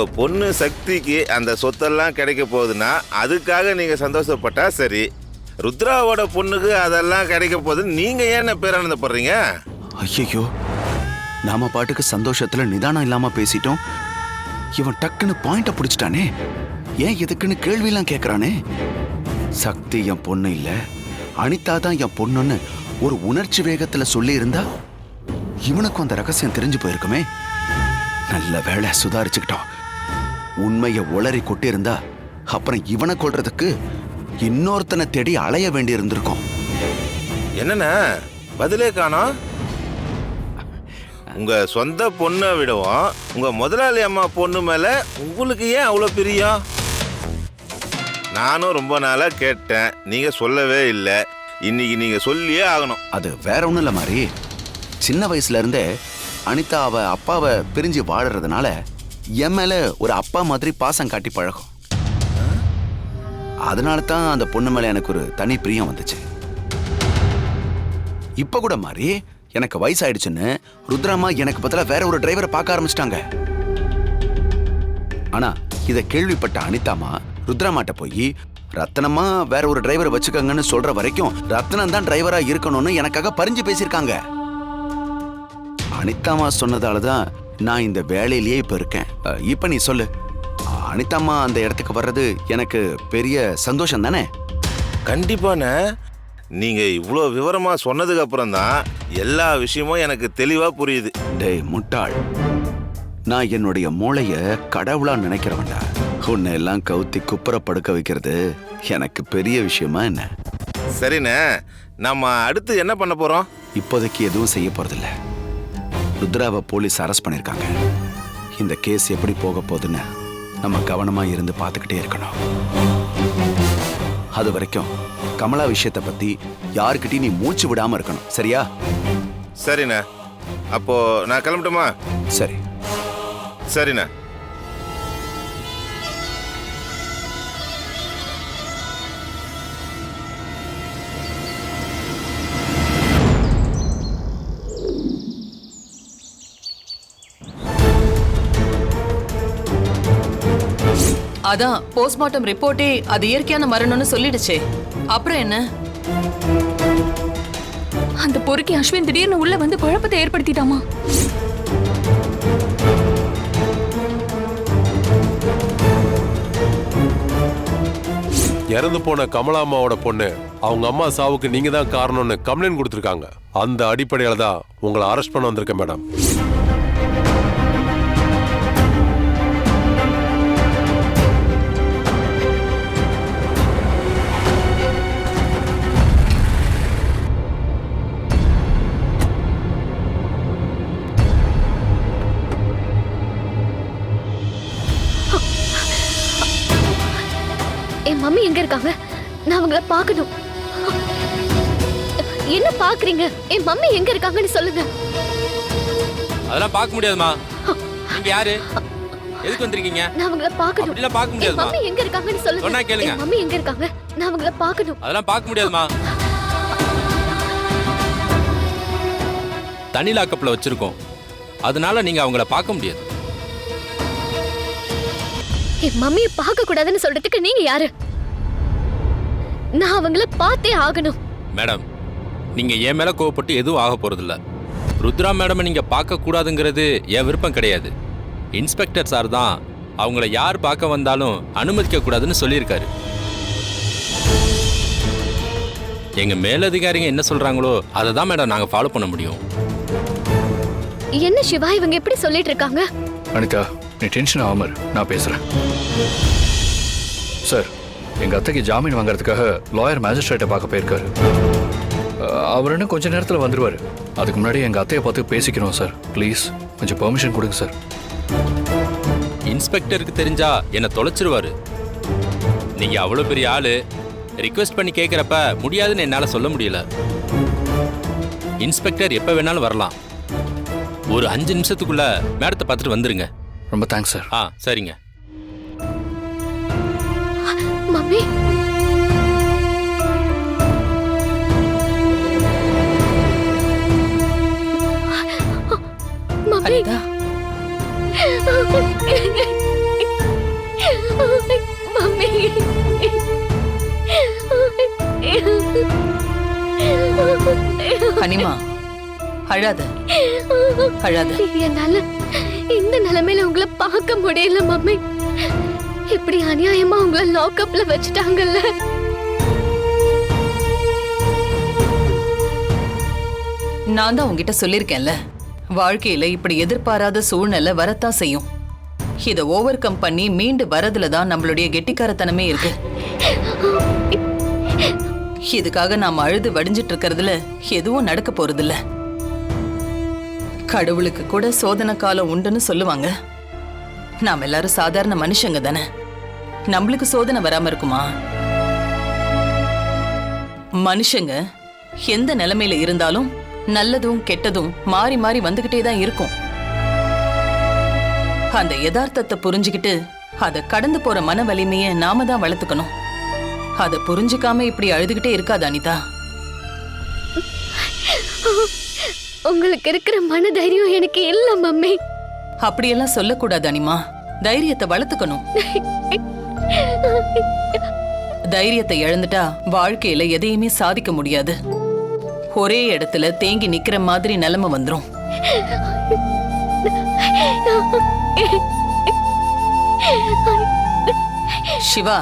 உங்கள் பொண்ணு சக்திக்கு அந்த சொத்தெல்லாம் கிடைக்க போகுதுன்னா அதுக்காக நீங்கள் சந்தோஷப்பட்டா சரி. ருத்ராவோட பொண்ணுக்கு அதெல்லாம் கிடைக்க போகுதுன்னு நீங்கள் ஏன் பேரானந்தப்படுறீங்க? ஐயோ நாம பாட்டுக்கு சந்தோஷத்துல நிதானம் இல்லாம பேசிட்டோம். இவன் டக்குன்னு பாயிண்ட பிடிச்சிட்டானே. ஏன் எதுக்குன்னு கேள்வியெல்லாம் கேட்குறானே சக்தி என் பொண்ணு இல்ல. அனிதா தான் என் பொண்ணுன்னு ஒரு உணர்ச்சி வேகத்துல சொல்லி இருந்தா இவனுக்கும் அந்த ரகசியம் தெரிஞ்சு போயிருக்குமே. நல்ல வேலை சுதாரிச்சுக்கிட்டோம். உண்மைய உளறி கொட்டியிருந்தா அப்புறம் இவனை கொல்றதுக்கு இன்னொருத்தனை தேடி அலைய வேண்டி இருந்திருக்கும் என்னண்ணே? பதிலே காணோம். உங்க சொந்த பொண்ணை விடவும் உங்க முதலாளி அம்மா பொண்ணு மேல உங்களுக்கு ஏன் அவ்வளோ பிரியம்? நானும் ரொம்ப நாளா கேட்டேன். நீங்க சொல்லவே இல்லை. இன்னைக்கு நீங்க சொல்லியே ஆகணும். அது வேற ஒண்ணும் இல்ல மாதிரி சின்ன வயசுல இருந்தே அனிதா அவ அப்பாவை பிரிஞ்சு வாழறதுனால என் மேல ஒரு அப்பா மாதிரி பாசம் காட்டி பழகும். அதனால தான் அந்த பொண்ணு மேல எனக்கு ஒரு தனி பிரியம் வந்துச்சு. இப்ப கூட மாதிரி எனக்கு வயசாயிடுச்சுன்னு ருத்ராமா எனக்கு பதிலாக வேற ஒரு டிரைவரை பார்க்க ஆரம்பிச்சிட்டாங்க. ஆனா இதை கேள்விப்பட்ட அனிதாமா ருத்ராமாட்ட போய் ரத்னமா வேற ஒரு டிரைவரை வச்சுக்கோங்கன்னு சொல்ற வரைக்கும் ரத்னம் தான் டிரைவரா இருக்கணும்னு எனக்காக பறிஞ்சு பேசியிருக்காங்க. அனிதாமா சொன்னதால தான் நான் இந்த வேலையிலேயே இப்ப இருக்கேன். இப்ப நீ சொல்லு. அனிதாமா அந்த இடத்துக்கு வர்றது எனக்கு பெரிய சந்தோஷம் தானே? கண்டிப்பாண்ணே. நீங்க இவ்வளோ விவரமா சொன்னதுக்கு அப்புறம் தான் எல்லா விஷயமும் எனக்கு தெளிவா புரியுது. டேய் முட்டாள். நான் என்னுடைய மூளைய கடவுளா நினைக்கிறவன்டா. உன்னை எல்லாம் கவுத்தி குப்புற படுக்க வைக்கிறது எனக்கு பெரிய விஷயமா என்ன? சரிண்ணே. நம்ம அடுத்து என்ன பண்ண போறோம்? இப்போதைக்கு எதுவும் செய்ய போறதில்ல. ருத்ராவை போலீஸ் அரெஸ்ட் பண்ணிருக்காங்க. இந்த கேஸ் எப்படி போக போகுதுன்னு நம்ம கவனமா இருந்து பார்த்துக்கிட்டே இருக்கணும். அது வரைக்கும் கமலா விஷயத்தை பத்தி யாருக்கிட்டையும் நீ மூச்சு விடாம இருக்கணும். சரியா? சரிண்ணே. அப்போ நான் கிளம்பட்டுமா? சரி. சரிண்ணே. அதான் போஸ்ட்மார்ட்டம் ரிப்போர்ட்டே அது இயற்கையான மரணம்னு சொல்லிடுச்சே. அப்புறம் என்ன? அந்த பொறுக்கி அஸ்வின் திடீர்னு உள்ள வந்து குழப்பத்தை ஏற்படுத்திட்டாமா? இறந்து போன கமலா அம்மாவோட பொண்ணு அவங்க அம்மா சாவுக்கு நீங்க தான் காரணம்னு கம்ப்ளைண்ட் கொடுத்துருக்காங்க. அந்த அடிப்படையில தான் உங்களை அரெஸ்ட் பண்ண வந்திருக்கேன் மேடம் அவங்கள பார்க்கணும். என்ன பாக்குறீங்க என் மம்மி எங்க இருக்காங்கன்னு சொல்லுங்க. அதெல்லாம் பார்க்க முடியாதுமா. நீங்க யாரு? எதுக்கு வந்திருக்கீங்க? நான் அவங்கள பார்க்கணும். அப்படிலாம் பார்க்க முடியாதுமா. மம்மி எங்க இருக்காங்கன்னு சொல்லுங்க. சொன்னா கேளுங்க. மம்மி எங்க இருக்காங்க? நான் அவங்கள பார்க்கணும். அதெல்லாம் பார்க்க முடியாதுமா. தனி லாக்கப்ல வச்சிருக்கோம். அதனால நீங்க அவங்கள பார்க்க முடியாது. என் மம்மியை பார்க்க கூடாதுன்னு சொல்றதுக்கு நீங்க யாரு? நான் அவங்கள பார்த்தே ஆகணும். மேடம் நீங்க என் மேல கோவப்பட்டு எதுவும் ஆக போறதில்ல. ருத்ரா மேடம் நீங்க பார்க்க கூடாதுங்கிறது என் விருப்பம் கிடையாது. இன்ஸ்பெக்டர் சார் தான் அவங்கள யார் பார்க்க வந்தாலும் அனுமதிக்க கூடாதுன்னு சொல்லியிருக்காரு. எங்க மேலதிகாரிங்க என்ன சொல்றாங்களோ அதை தான் மேடம் நாங்க ஃபாலோ பண்ண முடியும். என்ன சிவா இவங்க எப்படி சொல்லிட்டு இருக்காங்க? அனிதா நீ டென்ஷன் ஆகாம. நான் பேசுறேன். சார் எங்க அத்தைக்கு ஜாமீன் வாங்குறதுக்காக லாயர் மேஜிஸ்ட்ரேட்டை பார்க்க போயிருக்காரு. அவர் இன்னும் கொஞ்ச நேரத்தில் வந்துருவாரு. அதுக்கு முன்னாடி எங்க அத்தையை பார்த்து பேசிக்கணும் சார் ப்ளீஸ் கொஞ்சம் பெர்மிஷன் கொடுங்க சார் இன்ஸ்பெக்டருக்கு தெரிஞ்சா என்ன தொலைச்சிருவாரு. நீங்க அவ்வளவு பெரிய ஆளு. ரிக்வெஸ்ட் பண்ணி கேட்குறப்ப முடியாதுன்னு என்னால சொல்ல முடியல. இன்ஸ்பெக்டர் எப்ப வேணாலும் வரலாம். ஒரு அஞ்சு நிமிஷத்துக்குள்ள மேடத்தை பார்த்துட்டு வந்துருங்க. ரொம்ப தேங்க்ஸ் சார் ஆ சரிங்க. தம்பி. அனிதா. மம்மி. அனிமா அழாத. அழாத என்னால இந்த நிலைமையில உங்களை பார்க்க முடியல மம்மி. இப்படி அநியாயமா உங்களை லாக்அப்ல வச்சுட்டாங்கல்ல? நான் தான் உங்ககிட்ட சொல்லியிருக்கேன்ல வாழ்க்கையில இப்படி எதிர்பாராத சூழ்நிலை வரத்தான் செய்யும். இதை ஓவர் கம் பண்ணி மீண்டு வரதுல தான் நம்மளுடைய கெட்டிக்காரத்தனமே இருக்கு. இதுக்காக நாம் அழுது வடிஞ்சிட்டு இருக்கிறதுல எதுவும் நடக்க போறதில்ல. கடவுளுக்கு கூட சோதனை காலம் உண்டுன்னு சொல்லுவாங்க. நாம் எல்லாரும் சாதாரண மனுஷங்க தானே. நம்மளுக்கு சோதனை வராம இருக்குமா? மனுஷங்க எந்த நிலைமையில இருந்தாலும் நல்லதும் கெட்டதும் மாறி மாறி வந்துகிட்டே தான் இருக்கும். அந்த யதார்த்தத்தை புரிஞ்சுக்கிட்டு அதை கடந்து போற மன வலிமைய நாம தான் வளர்த்துக்கணும். அதை புரிஞ்சுக்காம இப்படி அழுதுகிட்டே இருக்காது அனிதா. உங்களுக்கு இருக்கிற மன தைரியம் எனக்கு இல்ல மம்மி. அப்படியெல்லாம் சொல்லக்கூடாது அனிமா. தைரியத்தை வளர்த்துக்கணும். தைரியத்தை இழந்துட்டா வாழ்க்கையில எதையுமே சாதிக்க முடியாது. ஒரே இடத்துல தேங்கி நிக்கிற மாதிரி நிலைமை வந்துரும். சிவா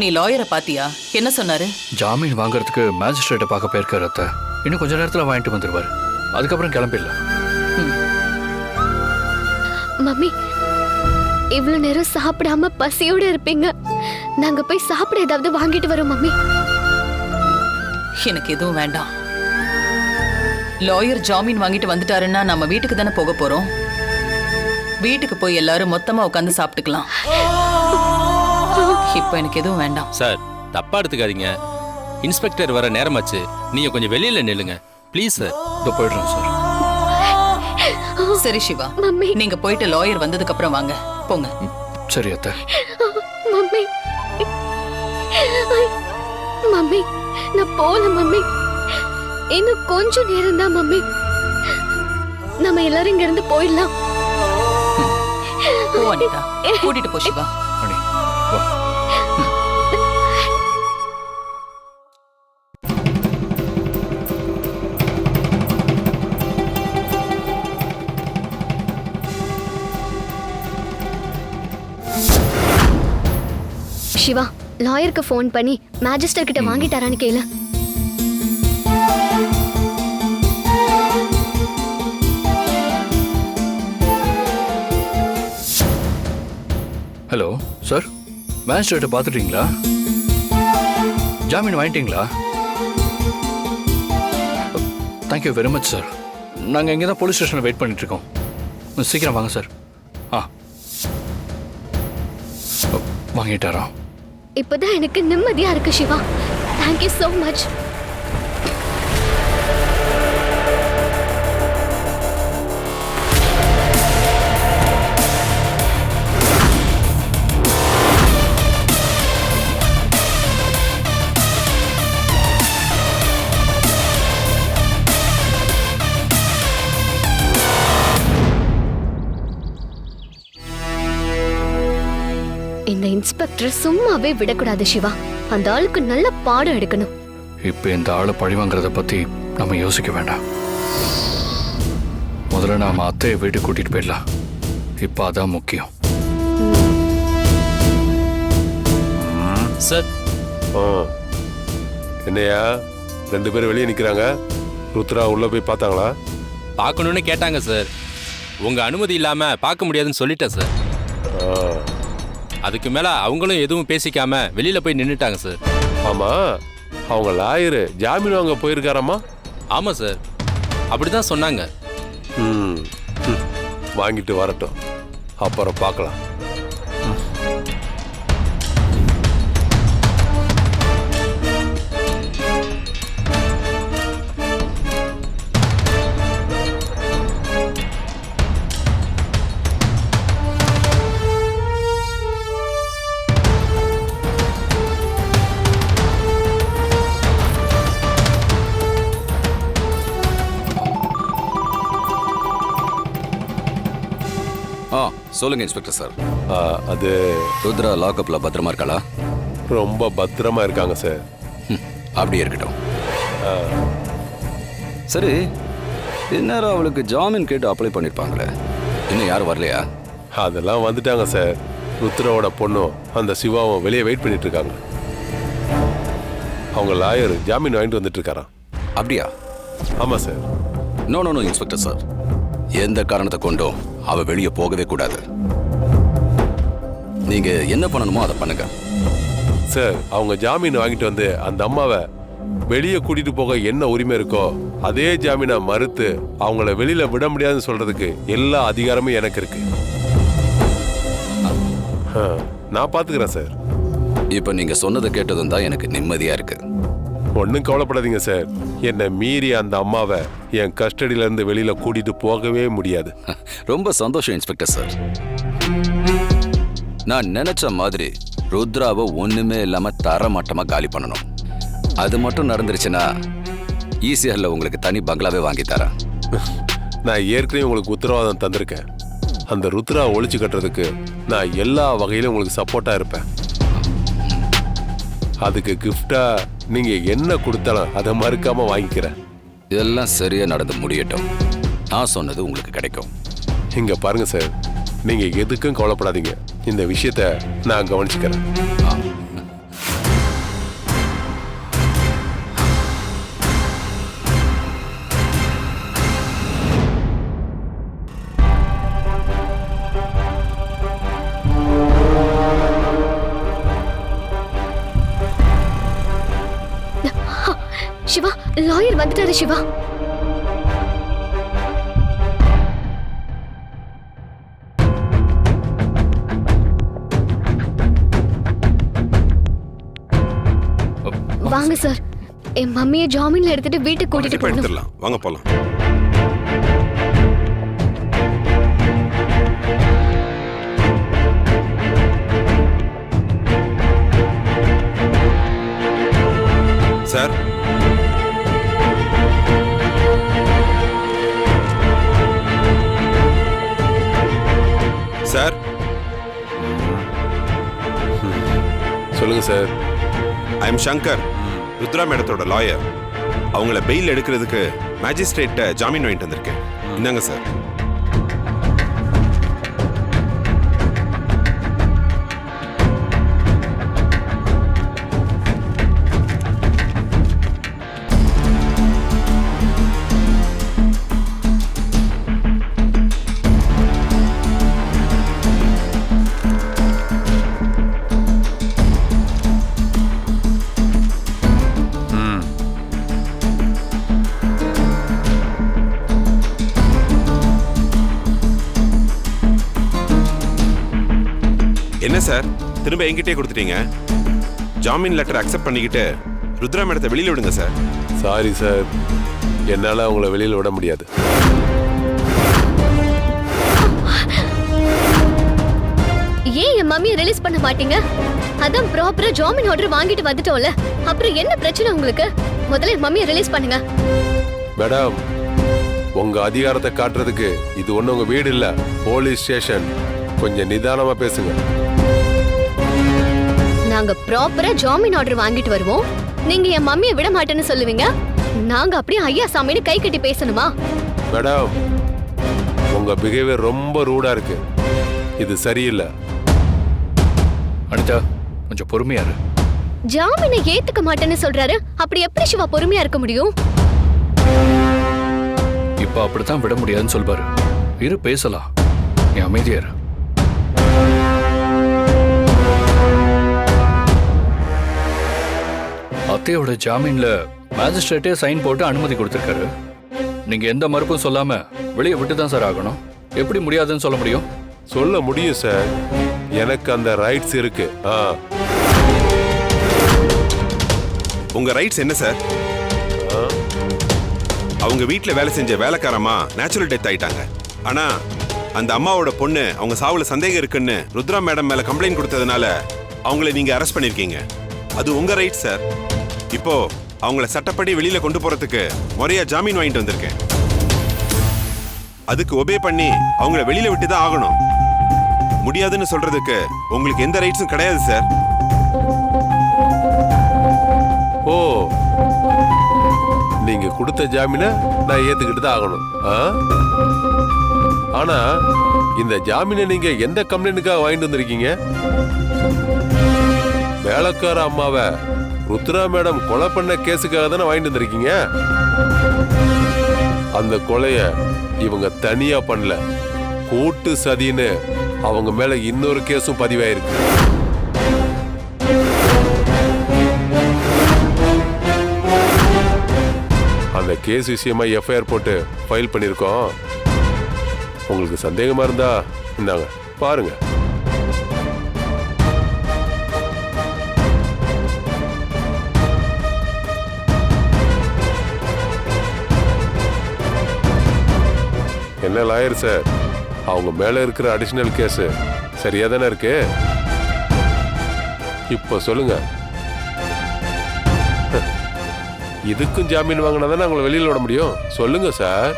நீ லாயரை பாத்தியா? என்ன சொன்னாரு? ஜாமீன் வாங்குறதுக்கு மேஜிஸ்ட்ரேட்டை பார்க்க போயிருக்காரு அத்தை. இன்னும் கொஞ்ச நேரத்தில் வாங்கிட்டு வந்துடுவார் அதுக்கப்புறம் கிளம்பிடலாம். மம்மி இவ்வளவு நேரம் சாப்பிடாம பசியோட இருப்பீங்க. நாங்க போய் சாப்பிட ஏதாவது வாங்கிட்டு வரோம் மம்மி. எனக்கு எதுவும் வேண்டாம். லாயர் ஜாமீன் வாங்கிட்டு வந்துட்டாருன்னா நம்ம வீட்டுக்கு தானே போக போறோம். வீட்டுக்கு போய் எல்லாரும் மொத்தமா உட்காந்து சாப்பிட்டுக்கலாம். இப்போ எனக்கு எதுவும் வேண்டாம். சார் தப்பா எடுத்துக்காதீங்க. இன்ஸ்பெக்டர் வர நேரமாச்சு. நீங்க கொஞ்சம் வெளியில நில்லுங்க. Please sir. இதோ போயிடுறோம் சார். சரி சிவா. மம்மி. நீங்க போயிட்டு லாயர் வந்ததுக்கு அப்புறம் வாங்க. போங்க. சரி அத்தை. மம்மி. மம்மி. நான் போல மம்மி. இன்னும் கொஞ்ச நேரம் தான் மம்மி. நம்ம எல்லாரும் இங்க இருந்து போயிடலாம் கூட்டிட்டு போ சிவா. சிவா லாயருக்கு ஃபோன் பண்ணி மேஜிஸ்டர் கிட்ட வாங்கிட்டாரான்னு கேளு. ஹலோ சார் மேஜிஸ்ட்ரேட்டை பார்த்துட்டீங்களா? ஜாமீன் வாங்கிட்டீங்களா? தேங்க்யூ வெரி மச் சார் நாங்கள் இங்கே தான் போலீஸ் ஸ்டேஷனில் வெயிட் பண்ணிட்டுருக்கோம் கொஞ்சம் சீக்கிரம் வாங்க சார் ஆ. ஓ, வாங்கிட்டாரா இப்போதான் எனக்கு நிம்மதியா இருக்கு Siva. Thank you so much inspector சும்மாவே விடக்கூடாது சிவா. அந்த ஆளுக்கு நல்ல பாடம் எடுக்கணும். இப்போ இந்த ஆளை பழி வாங்குறத பற்றி நம்ம யோசிக்க வேண்டாம். முதல்ல நாம அத்தையை வீட்டுக்கு கூட்டிகிட்டு போயிடலாம். இப்போ அதான் முக்கியம். சார். ஆ. என்னையா? ரெண்டு பேரும் வெளியே நிக்கிறாங்க. ருத்ரா உள்ள போய் பார்த்தாங்களா? பார்க்கணும்னு கேட்டாங்க சார். உங்க அனுமதி இல்லாம பார்க்க முடியாதுன்னு சொல்லிட்டேன் சார். அதுக்கு மேல அவங்களும் எதுவும் பேசிக்காம வெளியில போய் நின்னுட்டாங்க சார் ஆமா. அவங்க லாயரு ஜாமீன் வாங்க போயிருக்காராமா? ஆமா சார் அப்படிதான் சொன்னாங்க. ம். வாங்கிட்டு வரட்டும். அப்புறம் பார்க்கலாம். சொல்லுங்க இன்ஸ்பெக்டர் சார். அது ருத்ரா லாக்அப்ல பத்திரமா இருக்காளா? ரொம்ப பத்திரமா இருக்காங்க சார். அப்படியே இருக்கட்டும். சரி இந்நேரம் அவளுக்கு ஜாமீன் கேட்டு அப்ளை பண்ணிருப்பாங்களே. இன்னும் யாரும் வரலையா? அதெல்லாம் வந்துட்டாங்க சார். ருத்ராவோட பொண்ணும் அந்த சிவாவும் வெளியே வெயிட் பண்ணிட்டு இருக்காங்க. அவங்க லாயர் ஜாமீன் வாங்கிட்டு வந்துட்டு இருக்காராம். அப்படியா? ஆமா sir. No no no inspector sir. எந்த காரணத்தை கொண்டும் அவ வெளியே போகவே கூடாது. நீங்க என்ன பண்ணணுமோ அதை பண்ணுங்க. சார் அவங்க ஜாமீன் வாங்கிட்டு வந்து அந்த அம்மாவை வெளியே கூட்டிட்டு போக என்ன உரிமை இருக்கோ அதே ஜாமீனை மறுத்து அவங்கள வெளியில விட முடியாதுன்னு சொல்றதுக்கு எல்லா அதிகாரமும் எனக்கு இருக்கு. நான் பாத்துக்கிறேன் சார். இப்ப நீங்க சொன்னதை கேட்டதும் தான் எனக்கு நிம்மதியா இருக்கு. ஒன்றும் கவலைப்படாதீங்க சார் என்னை மீறி அந்த அம்மாவை என் கஸ்டடியில இருந்து வெளியில கூட்டிட்டு போகவே முடியாது. ரொம்ப சந்தோஷம் இன்ஸ்பெக்டர் சார். நான் நினைச்ச மாதிரி ருத்ராவை ஒண்ணுமே இல்லாம தரமட்டமா காலி பண்ணணும். அது மட்டும் நடந்துருச்சுன்னா ஈசிஆர்ல உங்களுக்கு தனி பங்களாவே வாங்கி தரேன். நான் ஏற்கனவே உங்களுக்கு உத்தரவாதம் தந்திருக்கேன். அந்த ருத்ரா ஒழிச்சு கட்டுறதுக்கு நான் எல்லா வகையிலும் உங்களுக்கு சப்போர்ட்டா இருப்பேன். அதுக்கு கிஃப்டா நீங்க என்ன கொடுத்தாலும் அதை மறுக்காம வாங்கிக்கிறேன் இதெல்லாம் சரியா நடந்து முடியட்டும். நான் சொன்னது உங்களுக்கு கிடைக்கும். இங்க பாருங்க சார். நீங்க எதுக்கும் கவலைப்படாதீங்க. இந்த விஷயத்த நான் கவனிச்சுக்கிறேன். வந்துட்டாரு சிவா. வாங்க சார். என் மம்மியை ஜாமீன்ல எடுத்துட்டு வீட்டுக்கு கூட்டிட்டு எடுத்துடலாம். வாங்க போலாம். சார் சொல்லுங்க sir I am Shankar Rudra மேடத்தோட lawyer அவங்கள பெயில் எடுக்கிறதுக்கு மேஜிஸ்ட்ரேட்டை ஜாமீன் வாங்கிட்டு வந்திருக்கேன். இந்தாங்க சார் திரும்ப என்கிட்டயே கொடுத்துட்டீங்க. ஜாமீன் லெட்டர் அக்செப்ட் பண்ணிக்கிட்டு ருத்ரா மேடத்தை வெளியில விடுங்க சார் சாரி சார் என்னால அவங்கள வெளியில விட முடியாது. ஏன் என் மம்மியை ரிலீஸ் பண்ண மாட்டீங்க? அதான் ப்ராப்பரா ஜாமீன் ஆர்டர் வாங்கிட்டு வந்துட்டோம்ல. அப்புறம் என்ன பிரச்சனை உங்களுக்கு? முதல்ல என் மம்மியை ரிலீஸ் பண்ணுங்க. மேடம் உங்க அதிகாரத்தை காட்டுறதுக்கு இது ஒண்ணு உங்க வீடு இல்ல. போலீஸ் ஸ்டேஷன் கொஞ்சம் நிதானமா பேசுங்க. நாங்க ப்ராப்பரா ஜாமீன் ஆர்டர் வாங்கிட்டு வருவோம். நீங்க என் மம்மியை விட மாட்டேன்னு சொல்லுவீங்க? நாங்க அப்படியே ஐயா சாமின்னு கை கட்டி பேசணுமா? மேடம் உங்க பிஹேவியர் ரொம்ப ரூடா இருக்கு. இது சரியில்லை. அனிதா கொஞ்சம் பொறுமையா இரு. ஜாமீனை ஏத்துக்க மாட்டேன்னு சொல்றாரு. அப்படி எப்படி சிவா பொறுமையா இருக்க முடியும்? இப்ப அப்படித்தான் விட முடியாதுன்னு சொல்வாரு. இரு பேசலாம். நீ அமைதியா இரு. அத்தையோட ஜாமீன்ல மேஜிஸ்ட்ரேட்டே சைன் போட்டு அனுமதி கொடுத்துருக்காரு. நீங்க எந்த மறுப்பும் சொல்லாம வெளியே விட்டு தான் சார் ஆகணும். எப்படி முடியாதுன்னு சொல்ல முடியும்? சொல்ல முடியும் சார். எனக்கு அந்த ரைட்ஸ் இருக்கு. ஆ. உங்க ரைட்ஸ் என்ன சார்? அவங்க வீட்டில் வேலை செஞ்ச வேலைக்காரமா நேச்சுரல் டெத் ஆயிட்டாங்க. ஆனா அந்த அம்மாவோட பொண்ணு அவங்க சாவுல சந்தேகம் இருக்குன்னு ருத்ரா மேடம் மேல கம்ப்ளைண்ட் கொடுத்ததுனால அவங்கள நீங்க அரெஸ்ட் பண்ணிருக்கீங்க. அது உங்க ரைட் சார். இப்போ அவங்கள சட்டப்படி வெளியில கொண்டு போறதுக்கு முறையா ஜாமீன் வாங்கிட்டு வந்திருக்கேன். அதுக்கு ஒபே பண்ணி அவங்கள வெளியில விட்டு தான் ஆகணும். முடியாதுன்னு சொல்றதுக்கு உங்களுக்கு எந்த ரைட்ஸும் கிடையாது சார் ஓ. நீங்க கொடுத்த ஜாமீனை நான் ஏத்துக்கிட்டு தான் ஆகணும். ஆ? ஆனா இந்த ஜாமீனை நீங்க எந்த கம்ப்ளைண்ட்டுக்காக வாங்கிட்டு வந்திருக்கீங்க? வேலைக்கார அம்மாவை ருத்ரா மேடம் கொலை பண்ண கேஸுக்காக தானே வாங்கிட்டு வந்திருக்கீங்க? அந்த கொலைய இவங்க தனியா பண்ணல. கூட்டு சதின்னு அவங்க மேல இன்னொரு கேஸும் பதிவாயிருக்கு. அந்த கேஸ் விஷயமா எஃப்ஐஆர் போட்டு ஃபைல் பண்ணியிருக்கோம். உங்களுக்கு சந்தேகமா இருந்தா இந்தாங்க பாருங்க. என்ன லாயர் சார் அவங்க மேல இருக்கிற அடிஷனல் கேஸ் சரியா தானே இருக்கு? இப்போ சொல்லுங்க. இதுக்கும் ஜாமீன் வாங்கினா தானே அவங்கள வெளியில விட முடியும்? சொல்லுங்க சார்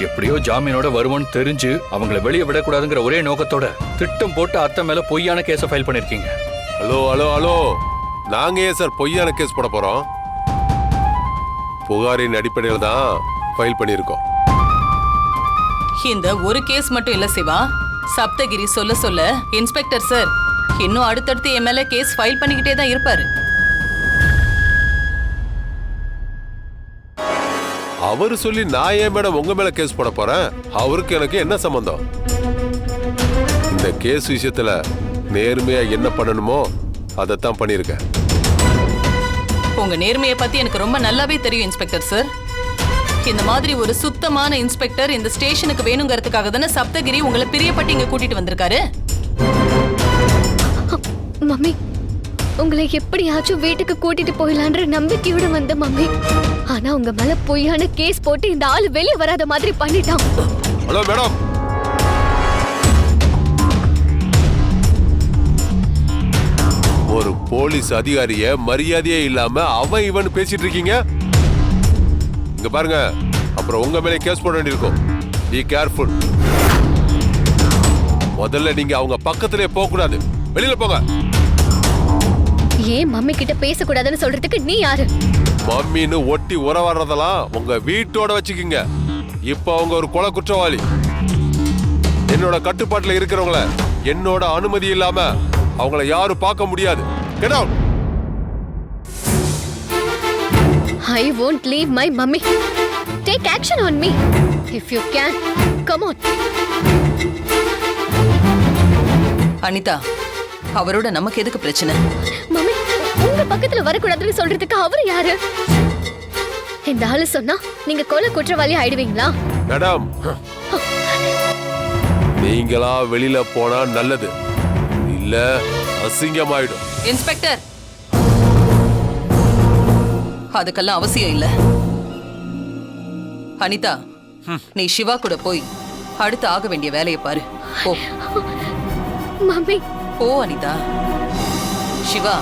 எப்படியோ ஜாமீனோட வருவோன்னு தெரிஞ்சு அவங்கள வெளியே விடக்கூடாதுங்கிற ஒரே நோக்கத்தோட திட்டம் போட்டு அத்தை மேல பொய்யான கேஸை ஃபைல் பண்ணிருக்கீங்க. ஹலோ ஹலோ ஹலோ நாங்க ஏன் சார் பொய்யான கேஸ் போட போறோம்? புகாரின் அடிப்படையில் தான் ஃபைல் பண்ணியிருக்கோம். இந்த ஒரு கேஸ் மட்டும் இல்ல சிவா. சப்தகிரி சொல்ல சொல்ல இன்ஸ்பெக்டர் சார் இன்னும் அடுத்தடுத்து என் மேல கேஸ் ஃபைல் பண்ணிக்கிட்டே தான் இருப்பாரு. அவர் சொல்லி நான் ஏன் மேடம் உங்க மேல கேஸ் போட போறேன்? அவருக்கு எனக்கு என்ன சம்பந்தம்? இந்த கேஸ் விஷயத்துல நேர்மையா என்ன பண்ணணுமோ அதைத்தான் பண்ணியிருக்கேன். உங்க நேர்மையை பத்தி எனக்கு ரொம்ப நல்லாவே தெரியும் இன்ஸ்பெக்டர் சார் இந்த மாதிரி ஒரு சுத்தமான இன்ஸ்பெக்டர் இந்த ஸ்டேஷனுக்கு வேணுங்கிறதுக்காக தானே சப்தகிரி உங்களை பிரியப்பட்டு இங்க கூட்டிட்டு வந்திருக்காரு? மம்மி உங்களை எப்படியாச்சும் வீட்டுக்கு கூட்டிட்டு போயிடலான்ற நம்பிக்கையோட வந்த மம்மி. ஆனா உங்க மேல பொய்யான கேஸ் போட்டு இந்த ஆளு வெளியே வராத மாதிரி பண்ணிட்டான். ஹலோ மேடம் ஒரு போலீஸ் அதிகாரிய மரியாதையே இல்லாம அவன் இவன் பேசிட்டு இருக்கீங்க? இங்க பாருங்க. அப்புறம் உங்க மேலே கேஸ் போட வேண்டியிருக்கும். பி கேர்ஃபுல் முதல்ல நீங்க அவங்க பக்கத்திலே போக கூடாது வெளியில போங்க. ஏன் மம்மி கிட்ட பேசக்கூடாதுன்னு சொல்றதுக்கு நீ யாரு? மம்மின்னு ஒட்டி உறவாடுறதெல்லாம் உங்க வீட்டோட வச்சுக்கிங்க. இப்போ அவங்க ஒரு கொலை குற்றவாளி. என்னோட கட்டுப்பாட்டுல இருக்கிறவங்கள என்னோட அனுமதி இல்லாம அவங்கள யாரும் பார்க்க முடியாது Get out. I won't leave my mummy. Take action on me. If you can. Come on. Anitha அவரோட நமக்கு எதுக்கு பிரச்சனை மம்மி உங்க பக்கத்துல வரக்கூடாதுன்னு சொல்றதுக்கு அவரு யாரு இந்த ஆளு சொன்னா நீங்க கொலை குற்றவாளி ஆயிடுவீங்களா மேடம் நீங்களா வெளியில போனா நல்லது இல்ல அசிங்கமாயிடும். இன்ஸ்பெக்டர். அதுக்கெல்லாம் அவசியம் இல்ல. அனிதா நீ சிவா கூட போய் அடுத்து ஆக வேண்டிய வேலையை பாரு. போ. மம்மி. போ அனிதா. சிவா.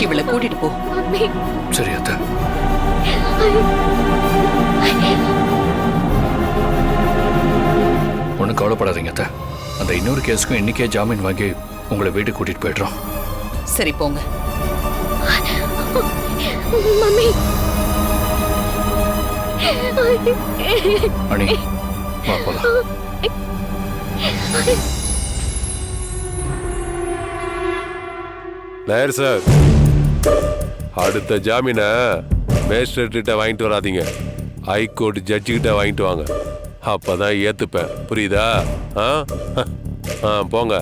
இவளை கூட்டிட்டு போ. சரி அத்தை. ஒன்றும் கவலைப்படாதீங்க அத்தை. அந்த இன்னொரு கேஸுக்கும் இன்னைக்கே ஜாமீன் வாங்கி உங்களை வீட்டுக்கு கூட்டிட்டு போயிடுறோம். சரி போங்க. மம்மி. அனி வா போலாம். நேர் சார் அடுத்த ஜாமீனை மேஜிஸ்ட்ரேட் கிட்ட வாங்கிட்டு வராதீங்க. ஹைகோர்ட் ஜட்ஜி கிட்ட வாங்கிட்டு வாங்க. அப்பதான் ஏத்துப்பேன். புரியுதா? ஆ? ஆ போங்க.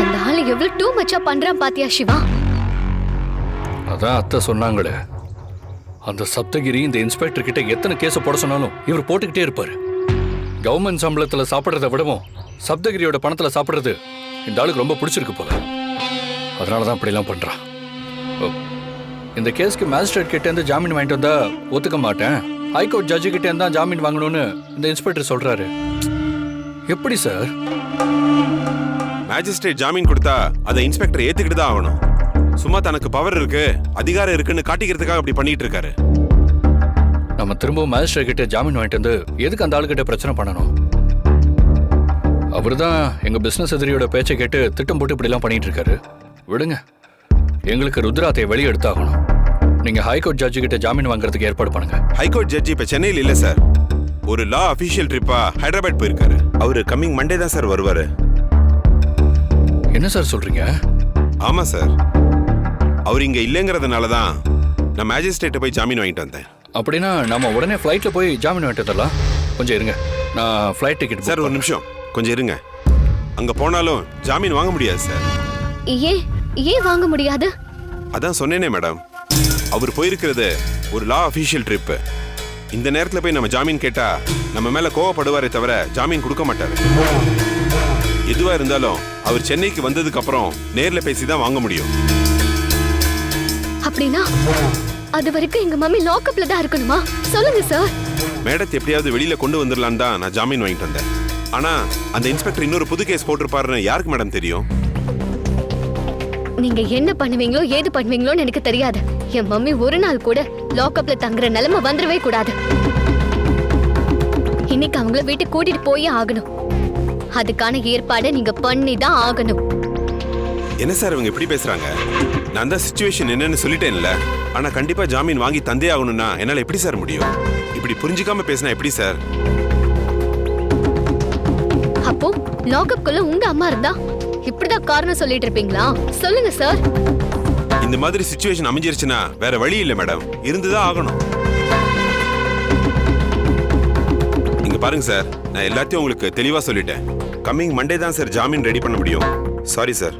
அந்த எவ்வளவு டூ மச்சா பண்றான் பாத்தியா சிவா? அதான் அத்தை சொன்னாங்களே. அந்த சப்தகிரி இந்த இன்ஸ்பெக்டர் கிட்ட எத்தனை கேஸை போட சொன்னாலும் இவர் போட்டுக்கிட்டே இருப்பார். கவர்மெண்ட் சம்பளத்தில் சாப்பிட்றத விடவும் சப்தகிரியோட பணத்தில் சாப்பிட்றது இந்த ஆளுக்கு ரொம்ப பிடிச்சிருக்கு போல. அதனால தான் அப்படிலாம் பண்ணுறான் ஓ, இந்த கேஸ்க்கு மேஜிஸ்ட்ரேட் கிட்ட ஜாமீன் வாங்கிட்டு வந்தா ஒத்துக்க மாட்டேன். ஹைகோர்ட் ஜட்ஜு கிட்டே தான் ஜாமீன் வாங்கணும்னு இந்த இன்ஸ்பெக்டர் சொல்கிறாரு எப்படி சார்? மேஜிஸ்ட்ரேட் ஜாமீன் கொடுத்தா அதை இன்ஸ்பெக்டர் ஏற்றுக்கிட்டு தான் ஆகணும். சும்மா தனக்கு பவர் இருக்கு அதிகாரம் இருக்குன்னு காட்டிக்கிறதுக்காக அப்படி பண்ணிட்டு இருக்காரு. நம்ம திரும்பவும் மேஜிஸ்ட்ரேட் கிட்ட ஜாமீன் வாங்கிட்டு வந்து எதுக்கு அந்த ஆளுகிட்ட பிரச்சனை பண்ணணும்? அவர் தான் எங்க பிசினஸ் எதிரியோட பேச்சை கேட்டு திட்டம் போட்டு இப்படிலாம் பண்ணிட்டு இருக்காரு. விடுங்க. எங்களுக்கு ருத்ராத்தையை வெளியே எடுத்தாகணும் நீங்க ஹைகோர்ட் ஜட்ஜு கிட்ட ஜாமீன் வாங்குறதுக்கு ஏற்பாடு பண்ணுங்க. ஹைகோர்ட் ஜட்ஜி இப்ப சென்னையில் இல்ல சார் ஒரு லா அபிஷியல் ட்ரிப்பா ஹைதராபாத் போயிருக்காரு. அவரு கம்மிங் மண்டே தான் சார் வருவாரு. என்ன சார் சொல்றீங்க? ஆமா சார் அவர் இங்க இல்லைங்கிறதுனால தான் நான் மேஜிஸ்ட்ரேட்டை போய் ஜாமீன் வாங்கிட்டு வந்தேன். அப்படின்னா நம்ம உடனே ஃப்ளைட்ல போய் ஜாமீன் வாங்கிட்டு வரலாம் கொஞ்சம் இருங்க. நான் ஃப்ளைட் டிக்கெட் சார் ஒரு நிமிஷம். கொஞ்சம் இருங்க. அங்க போனாலும் ஜாமீன் வாங்க முடியாது சார். ஏன் ஏன் வாங்க முடியாது? அதான் சொன்னேனே மேடம். அவர் போயிருக்கிறது ஒரு லா அஃபீஷியல் ட்ரிப் இந்த நேரத்துல போய் நம்ம ஜாமீன் கேட்டா நம்ம மேல கோவப்படுவாரே தவிர ஜாமீன் கொடுக்க மாட்டாரு. எதுவா இருந்தாலும் அவர் சென்னைக்கு வந்ததுக்கு அப்புறம் நேர்ல பேசி தான் வாங்க முடியும். அப்படின்னா அது வரைக்கும் எங்க மம்மி லாக்அப்ல தான் இருக்கணுமா? சொல்லுங்க சார் மேடத்தை எப்படியாவது வெளியில கொண்டு வந்துடலான்னு தான் நான் ஜாமீன் வாங்கிட்டு வந்தேன். ஆனா அந்த இன்ஸ்பெக்டர் இன்னொரு புது கேஸ் போட்டிருப்பாருன்னு யாருக்கு மேடம் தெரியும்? நீங்க என்ன பண்ணுவீங்களோ ஏது பண்ணுவீங்களோன்னு எனக்கு தெரியாது. என் மம்மி ஒரு நாள் கூட லாக்அப்ல தங்குற நிலைமை வந்துடவே கூடாது. இன்னைக்கு அவங்கள வீட்டுக்கு கூட்டிட்டு போயே ஆகணும். அதுக்கான ஏற்பாடை நீங்க பண்ணி தான் ஆகணும். என்ன சார் இவங்க இப்படி பேசுறாங்க? நான் தான் சுச்சுவேஷன் என்னன்னு சொல்லிட்டேன்ல. ஆனா கண்டிப்பா ஜாமீன் வாங்கி தந்தே ஆகணும்னா என்னால எப்படி சார் முடியும்? இப்படி புரிஞ்சுக்காம பேசினா எப்படி சார் அப்போ லாக்அப்குள்ள உங்க அம்மா இருந்தா? இப்படிதான் காரணம் சொல்லிட்டு இருப்பீங்களா? சொல்லுங்க சார் இந்த மாதிரி சுச்சுவேஷன் அமைஞ்சிருச்சுன்னா வேற வழி இல்லை மேடம் இருந்துதான் ஆகணும். இங்க பாருங்க சார் நான் எல்லாத்தையும் உங்களுக்கு தெளிவா சொல்லிட்டேன். கம்மிங் மண்டே தான் சார் ஜாமீன் ரெடி பண்ண முடியும். Sorry sir